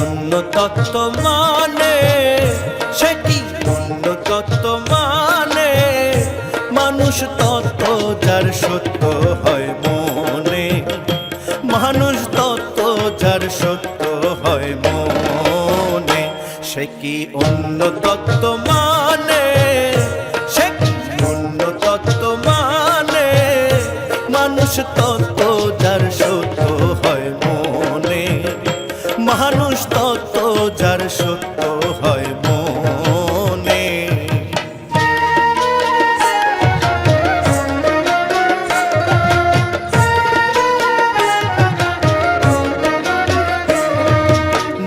অন্য তত্ত্ব মানে সেটি অন্য তত্ত্ব মানে মানুষ তত্ত্ব যার সত্য হয় মনে। মানুষ তত্ত্ব যার সত্য হয় মনে, সে কি অন্য তত্ত্ব মানে সে কি অন্য তত্ত্ব মানে মানুষ তত্ত্ব মানুষ তত যার সত্য হয় মনে।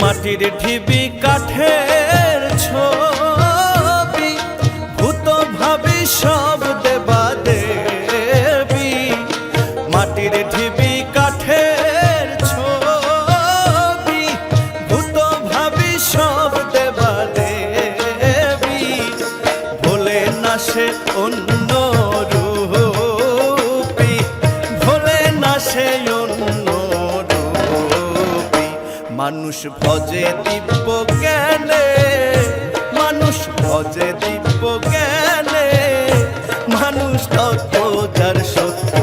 মাটির ঢিবি কাঠের ছবি ভোলে মানুষ ভজে দিব্য জ্ঞানে মানুষ ভজে দিব্য জ্ঞানে। মানুষ তত্ত্ব যার সত্য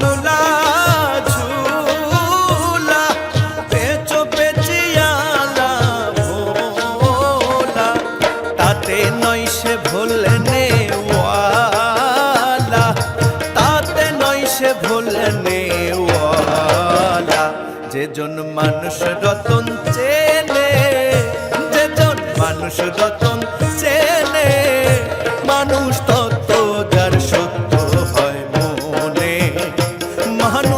নুলা ঝুলা পেঁচো পেঁচিয়ালা ভোলা। তাতে নয় তাতে মানুষ রতন চেনে যেজন মানুষ রতন মানুষ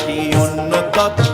কি অন্য কথা